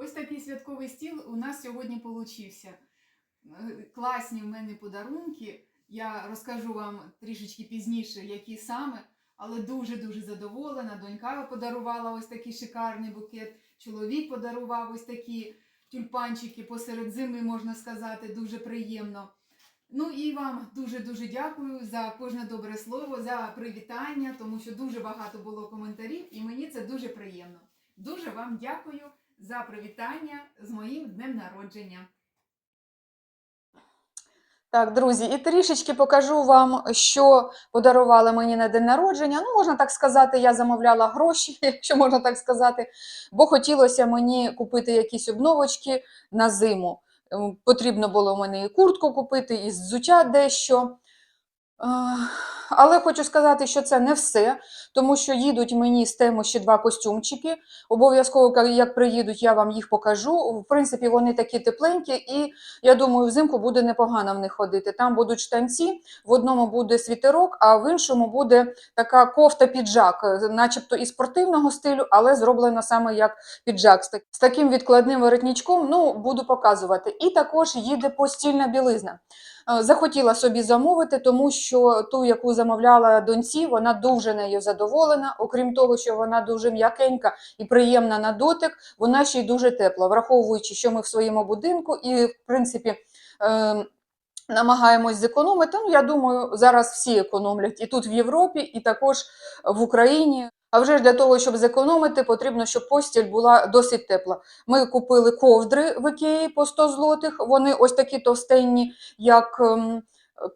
Ось такий святковий стіл у нас сьогодні получився. Е, Класні в мене подарунки. Я розкажу вам трішечки пізніше, які саме, але дуже-дуже задоволена. Донька подарувала ось такий шикарний букет. Чоловік подарував ось такі тюльпанчики посеред зими, можна сказати, дуже приємно. Ну і вам дуже-дуже дякую за кожне добре слово, за привітання, тому що дуже багато було коментарів, і мені це дуже приємно. Дуже вам дякую за привітання з моїм днем народження. Так, друзі, і трішечки покажу вам, що подарували мені на день народження. Ну, можна так сказати, я замовляла гроші, якщо можна так сказати, бо хотілося мені купити якісь обновочки на зиму. Ем, Потрібно було в мене і куртку купити, і взуття дещо. Е, Але хочу сказати, що це не все, тому що їдуть мені з тему ще два костюмчики. Обов'язково, як приїдуть, я вам їх покажу. В принципі, вони такі тепленькі, і я думаю, взимку буде непогано в них ходити. Там будуть штанці, в одному буде світерок, а в іншому буде така кофта-піджак, е, начебто і спортивного стилю, але зроблена саме як піджак з таким відкладним воротничком. Ну, буду показувати. І також їде постільна білизна. Е, Захотіла собі замовити, тому що ту, яку замовляла доньці, вона дуже нею задоволена. Окрім того, що вона дуже м'якенька і приємна на дотик, вона ще й дуже тепла, враховуючи, що ми в своєму будинку і, в принципі, е, намагаємось зекономити. Ну, я думаю, зараз всі економлять і тут в Європі, і також в Україні. А вже ж для того, щоб зекономити, потрібно, щоб постіль була досить тепла. Ми купили ковдри в Ікеї по 100 злотих. Вони ось такі товстенні, як ем,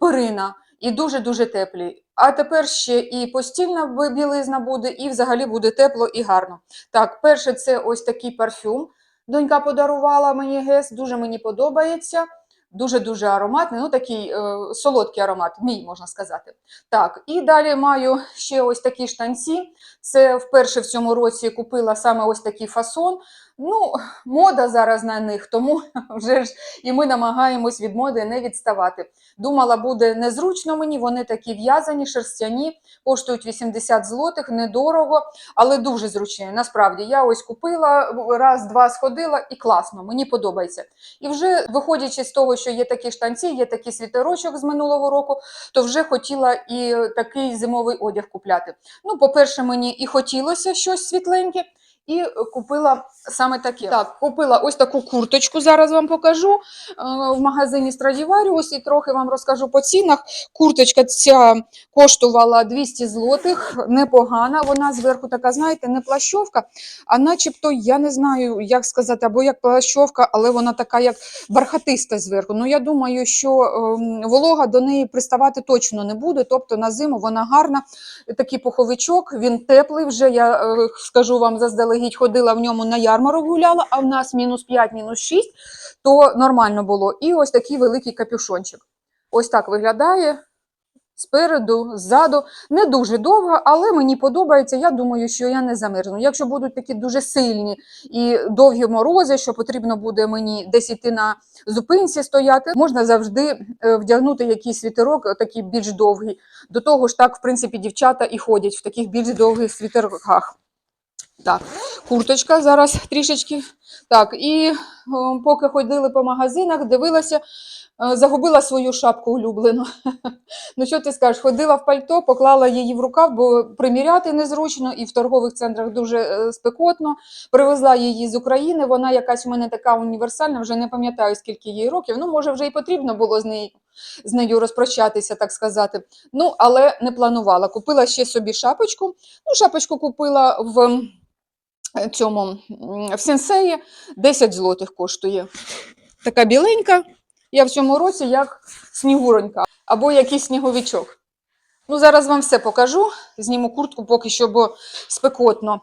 перина, і дуже-дуже теплі. А тепер ще і постільна білизна буде, і взагалі буде тепло і гарно. Так, перше, це ось такий парфюм. Донька подарувала мені гес, дуже мені подобається. Дуже-дуже ароматний, ну такий е, солодкий аромат, мій можна сказати. Так, і далі маю ще ось такі штанці. Це вперше в цьому році купила саме ось такий фасон. Ну, мода зараз на них, тому вже ж і ми намагаємось від моди не відставати. Думала, буде незручно мені, вони такі в'язані, шерстяні, коштують 80 злотих, недорого, але дуже зручні. Насправді, я ось купила, раз-два сходила і класно, мені подобається. І вже виходячи з того, що є такі штанці, є такий світерочок з минулого року, то вже хотіла і такий зимовий одяг купляти. Ну, по-перше, мені і хотілося щось світленьке. І купила саме таке. Так, купила ось таку курточку, зараз вам покажу е, в магазині Stradivarius і трохи вам розкажу по цінах. Курточка ця коштувала 200 злотих, непогана. Вона зверху така, знаєте, не плащовка, а начебто, я не знаю, як сказати, або як плащовка, але вона така, як бархатиста зверху. Ну, я думаю, що ем, волога до неї приставати точно не буде. Тобто на зиму вона гарна. Такий пуховичок, він теплий вже. Я е, скажу вам заздалегідь, ходила в ньому на ярмарок гуляла, а в нас мінус 5, мінус 6, то нормально було. І ось такий великий капюшончик. Ось так виглядає. Спереду, ззаду, не дуже довго, але мені подобається. Я думаю, що я не замерзну. Якщо будуть такі дуже сильні і довгі морози, що потрібно буде мені десь іти на зупинці стояти, можна завжди е, вдягнути якийсь світерок, такий більш довгий. До того ж, так, в принципі, дівчата і ходять в таких більш довгих світерках. Так, курточка зараз трішечки. Так, і о, поки ходили по магазинах, дивилася, е, загубила свою шапку улюблену. ну, що ти скажеш, ходила в пальто, поклала її в рукав, бо приміряти незручно, і в торгових центрах дуже е, спекотно. Привезла її з України. Вона якась у мене така універсальна, вже не пам'ятаю, скільки їй років. Ну, може, вже і потрібно було з нею, з нею розпрощатися, так сказати. Ну, але не планувала. Купила ще собі шапочку. Ну, шапочку купила в е, цьому в сенсеї 10 злотих коштує. Така біленька. Я в цьому році як снігуронька або якийсь сніговичок. Ну, зараз вам все покажу. Зніму куртку поки що, бо спекотно.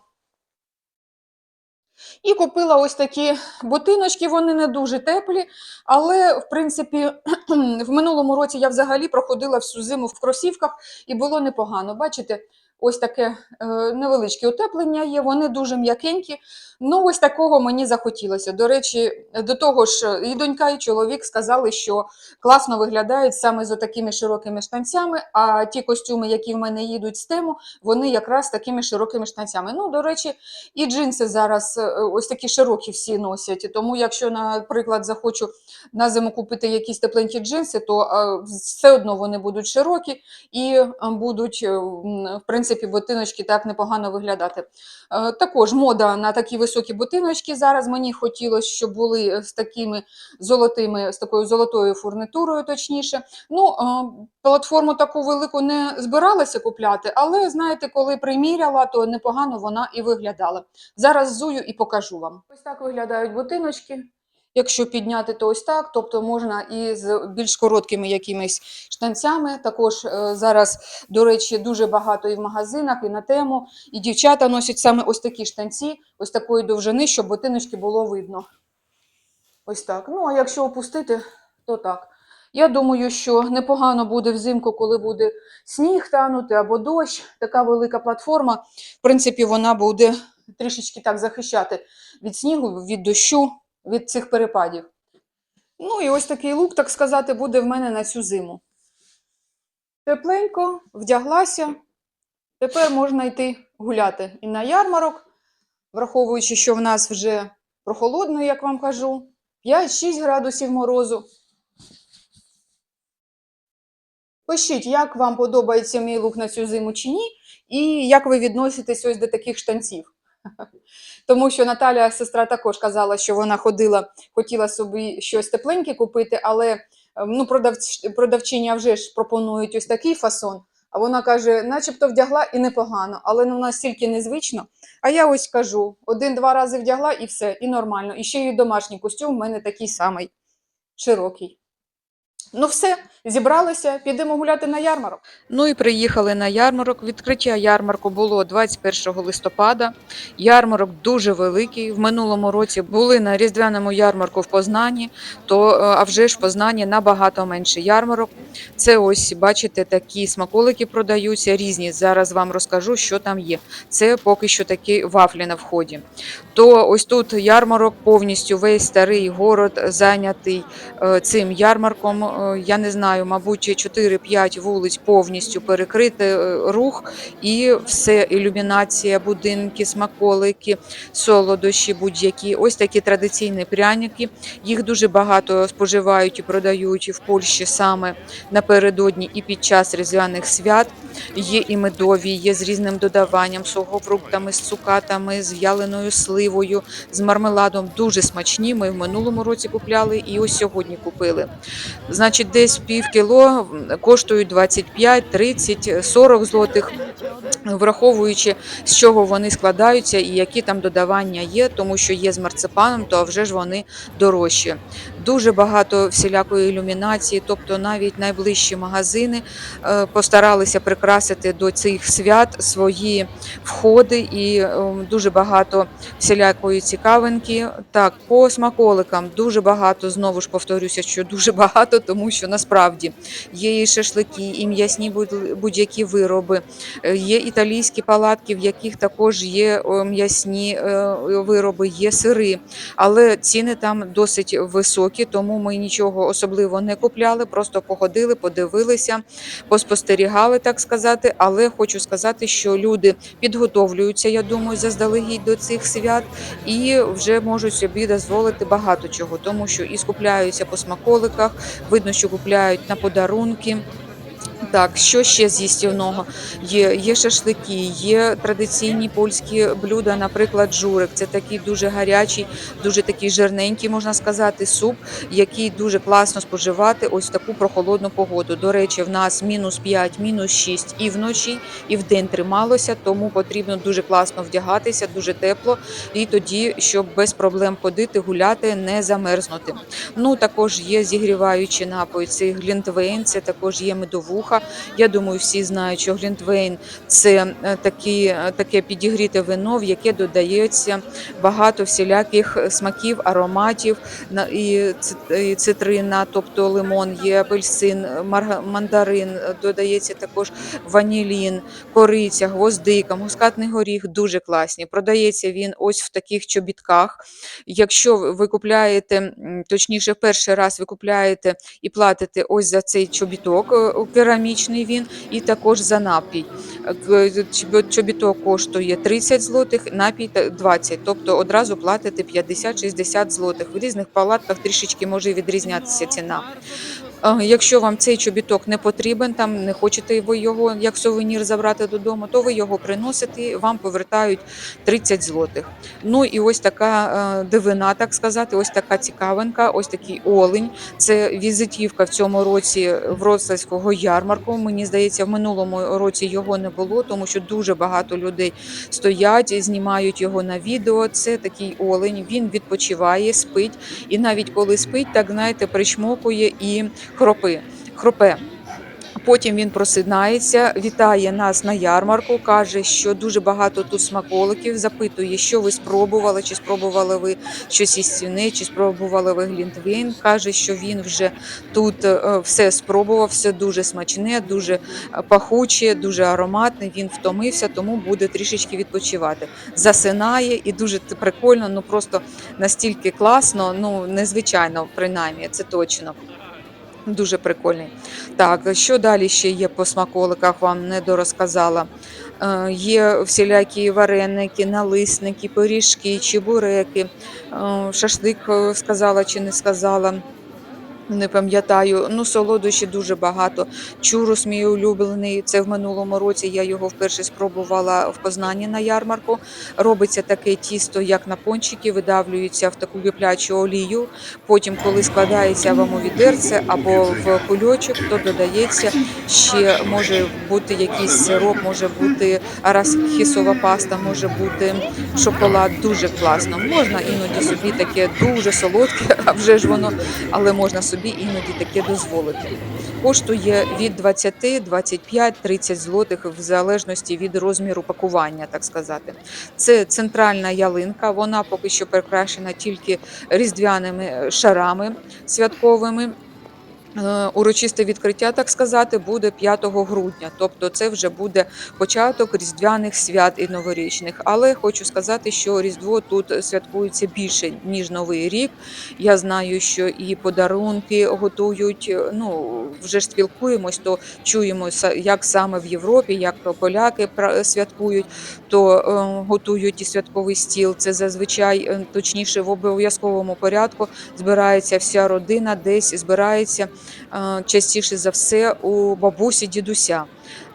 І купила ось такі ботиночки, вони не дуже теплі, але, в принципі, в минулому році я взагалі проходила всю зиму в кросівках і було непогано. Бачите, ось таке е, невеличке утеплення є, вони дуже м'якенькі. Ну, ось такого мені захотілося. До речі, до того ж, і донька, і чоловік сказали, що класно виглядають саме з такими широкими штанцями, а ті костюми, які в мене їдуть з тему, вони якраз такими широкими штанцями. Ну, до речі, і джинси зараз е, ось такі широкі всі носять. Тому, якщо, наприклад, захочу на зиму купити якісь тепленькі джинси, то е, все одно вони будуть широкі і будуть, в принципі, ботиночки так непогано виглядати. Е, Також мода на такі високі ботиночки. Зараз мені хотілося, щоб були з такими золотими, з такою золотою фурнітурою, точніше. Ну, е, платформу таку велику не збиралася купляти, але знаєте, коли приміряла, то непогано вона і виглядала. Зараз зую і покажу вам. Ось так виглядають ботиночки. Якщо підняти, то ось так, тобто можна і з більш короткими якимись штанцями. Також е, зараз, до речі, дуже багато і в магазинах, і на тему. І дівчата носять саме ось такі штанці, ось такої довжини, щоб ботиночки було видно. Ось так. Ну, а якщо опустити, то так. Я думаю, що непогано буде взимку, коли буде сніг танути або дощ. Така велика платформа. В принципі, вона буде трішечки так захищати від снігу, від дощу, від цих перепадів. Ну і ось такий лук, так сказати, буде в мене на цю зиму. Тепленько, вдяглася. Тепер можна йти гуляти і на ярмарок, враховуючи, що в нас вже прохолодно, як вам кажу, 5-6 градусів морозу. Пишіть, як вам подобається мій лук на цю зиму чи ні, і як ви відноситесь ось до таких штанців. Тому що Наталя, сестра, також казала, що вона ходила, хотіла собі щось тепленьке купити, але ем, ну, продавч, продавчиня вже ж пропонують ось такий фасон. А вона каже, начебто вдягла і непогано, але ну, настільки незвично. А я ось кажу: один-два рази вдягла і все, і нормально. І ще й домашній костюм в мене такий самий широкий. Ну, все, зібралися, підемо гуляти на ярмарок. Ну і приїхали на ярмарок. Відкриття ярмарку було 21 листопада. Ярмарок дуже великий. В минулому році були на різдвяному ярмарку в Познані, то е, а вже ж в Познані набагато менше ярмарок. Це ось бачите, такі смаколики продаються різні. Зараз вам розкажу, що там є. Це поки що такі вафлі на вході. То ось тут ярмарок повністю весь старий город зайнятий е, цим ярмарком. Е, Я не знаю, мабуть, 4-5 вулиць повністю перекрити е, рух, і все ілюмінація, будинки, смаколики, солодощі, будь-які. Ось такі традиційні пряники. Їх дуже багато споживають і продають в Польщі саме напередодні і під час різдвяних свят. Є і медові, є з різним додаванням, сухофруктами, з цукатами, з в'яленою сливою, з мармеладом. Дуже смачні. Ми в минулому році купляли і ось сьогодні купили. Значить, десь пів кіло коштують 25, 30, 40 злотих враховуючи з чого вони складаються і які там додавання є, тому що є з марципаном, то вже ж вони дорожчі. Дуже багато всілякої ілюмінації, тобто навіть найближчі магазини е, постаралися прикрасити до цих свят свої входи і е, дуже багато всілякої цікавинки. Так, по смаколикам дуже багато, знову ж повторюся, що дуже багато, тому що насправді є і шашлики, і м'ясні будь- будь-які вироби, Е, Є італійські палатки, в яких також є м'ясні вироби, є сири, але ціни там досить високі, тому ми нічого особливо не купляли, просто походили, подивилися, поспостерігали, так сказати. Але хочу сказати, що люди підготовлюються, я думаю, заздалегідь до цих свят і вже можуть собі дозволити багато чого, тому що і скупляються по смаколиках, видно, що купляють на подарунки. Так, що ще з їстівного? Є, є шашлики, є традиційні польські блюда, наприклад, журик. Це такий дуже гарячий, дуже такий жирненький, можна сказати, суп, який дуже класно споживати ось в таку прохолодну погоду. До речі, в нас мінус 5, мінус 6 і вночі, і вдень трималося, тому потрібно дуже класно вдягатися, дуже тепло, і тоді, щоб без проблем ходити, гуляти, не замерзнути. Ну також є зігріваючі напої. Це глінтвейн, це також є медовуха. Я думаю, всі знають, що Глінтвейн це е, такі, е, таке підігріте вино, в яке додається багато всіляких смаків, ароматів і цитрина, тобто лимон, є апельсин, мандарин, е, додається також ванілін, кориця, гвоздика, мускатний горіх дуже класні. Продається він ось в таких чобітках. Якщо ви- купляєте, точніше, перший раз ви купляєте і платите ось за цей чобіток, е, керамічний він, і також за напій. Чобіток коштує 30 злотих, напій та 20, тобто одразу платите 50-60 злотих. В різних палатках трішечки може відрізнятися ціна. Якщо вам цей чобіток не потрібен, там не хочете ви його як сувенір забрати додому, то ви його приносите, вам повертають 30 злотих. Ну і ось така е, дивина, так сказати, ось така цікавинка, ось такий олень. Це візитівка в цьому році Вроцлавського ярмарку. Мені здається, в минулому році його не було, тому що дуже багато людей стоять, знімають його на відео. Це такий олень. Він відпочиває, спить, і навіть коли спить, так знаєте, причмокує і хропи. Хропе. Потім він просинається, вітає нас на ярмарку, каже, що дуже багато тут смаколиків. Запитує, що ви спробували, чи спробували ви щось із стіни, чи спробували ви глінтвейн. Каже, що він вже тут е, все спробував, все дуже смачне, дуже е, пахуче, дуже ароматне. Він втомився, тому буде трішечки відпочивати. Засинає і дуже прикольно, ну просто настільки класно, ну незвичайно, принаймні, це точно. Дуже прикольний. Так, що далі ще є по смаколиках, вам не дорозказала. Е, Є всілякі вареники, налисники, пиріжки, чебуреки, е, шашлик е, сказала чи не сказала. Не пам'ятаю, ну солодощі дуже багато. Чурус мій улюблений. Це в минулому році. Я його вперше спробувала в Познані на ярмарку. Робиться таке тісто, як на пончики, видавлюється в таку киплячу олію. Потім, коли складається вам у відерце або в кульочок, то додається ще може бути якийсь сироп, може бути арахісова паста, може бути шоколад. Дуже класно. Можна іноді собі таке дуже солодке, а вже ж воно, але можна собі іноді таке дозволити. Коштує від 20, 25, 30 злотих в залежності від розміру пакування, так сказати. Це центральна ялинка. Вона поки що прикрашена тільки різдвяними шарами святковими. Е, Урочисте відкриття, так сказати, буде 5 грудня, тобто це вже буде початок різдвяних свят і новорічних. Але хочу сказати, що Різдво тут святкується більше ніж Новий рік. Я знаю, що і подарунки готують. е, Ну вже ж спілкуємось, то чуємо як саме в Європі, як поляки святкують, то е, готують і святковий стіл. Це зазвичай точніше в обов'язковому порядку збирається вся родина, десь збирається частіше за все у бабусі дідуся.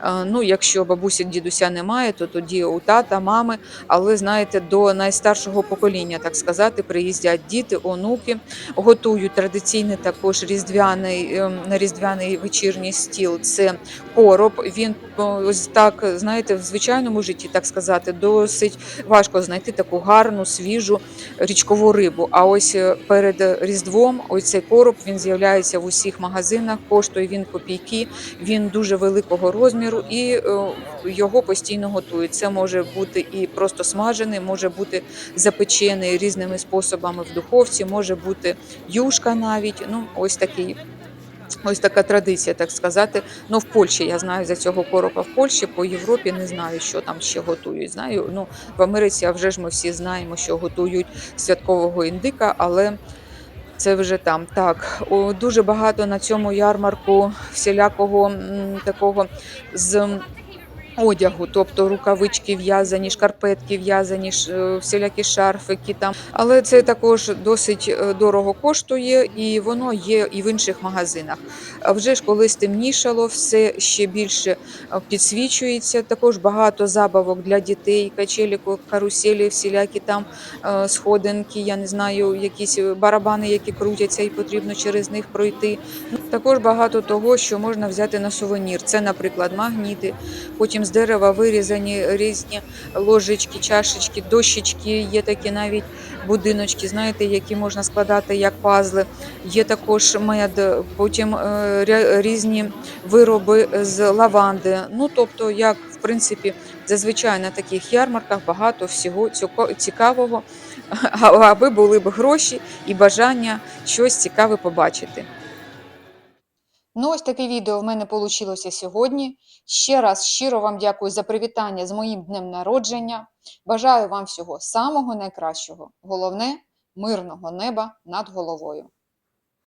Е, Ну, якщо бабусі дідуся немає, то тоді у тата, мами. Але знаєте, до найстаршого покоління, так сказати, приїздять діти, онуки, готують традиційний також різдвяний ем, різдвяний вечірній стіл. Це короб. Він ось так, знаєте, в звичайному житті, так сказати, досить важко знайти таку гарну, свіжу річкову рибу. А ось е, перед Різдвом ось цей короб він з'являється в усіх магазинах. Коштує він копійки, він дуже великого розміру і е, його постійно готують. Це може бути і просто смажений, може бути запечений різними способами в духовці, може бути юшка навіть. Ну, ось такий. Ось така традиція, так сказати. Ну, в Польщі я знаю за цього коропа в Польщі, по Європі не знаю, що там ще готують. Знаю, ну в Америці, а вже ж ми всі знаємо, що готують святкового індика, але це вже там. Так, о, дуже багато на цьому ярмарку всілякого такого з одягу, тобто рукавички в'язані, шкарпетки в'язані, е, всілякі шарфики там. Але це також досить е, дорого коштує, і воно є і в інших магазинах. А вже ж коли стемнішало, все ще більше е, підсвічується. Також багато забавок для дітей, качелі, каруселі, всілякі там сходинки, я не знаю, якісь барабани, які крутяться, і потрібно через них пройти. Ну, Також багато того, що можна взяти на сувенір. Це, наприклад, магніти. Потім З дерева вирізані різні ложечки, чашечки, дощечки, є такі навіть будиночки, знаєте, які можна складати як пазли. Є також мед, потім е, різні вироби з лаванди. Ну, тобто, як в принципі, зазвичай на таких ярмарках багато всього цікавого, аби були б гроші і бажання щось цікаве побачити. Ну, ось таке відео в мене вийшло сьогодні. Ще раз щиро вам дякую за привітання з моїм днем народження. Бажаю вам всього самого найкращого. Головне мирного неба над головою.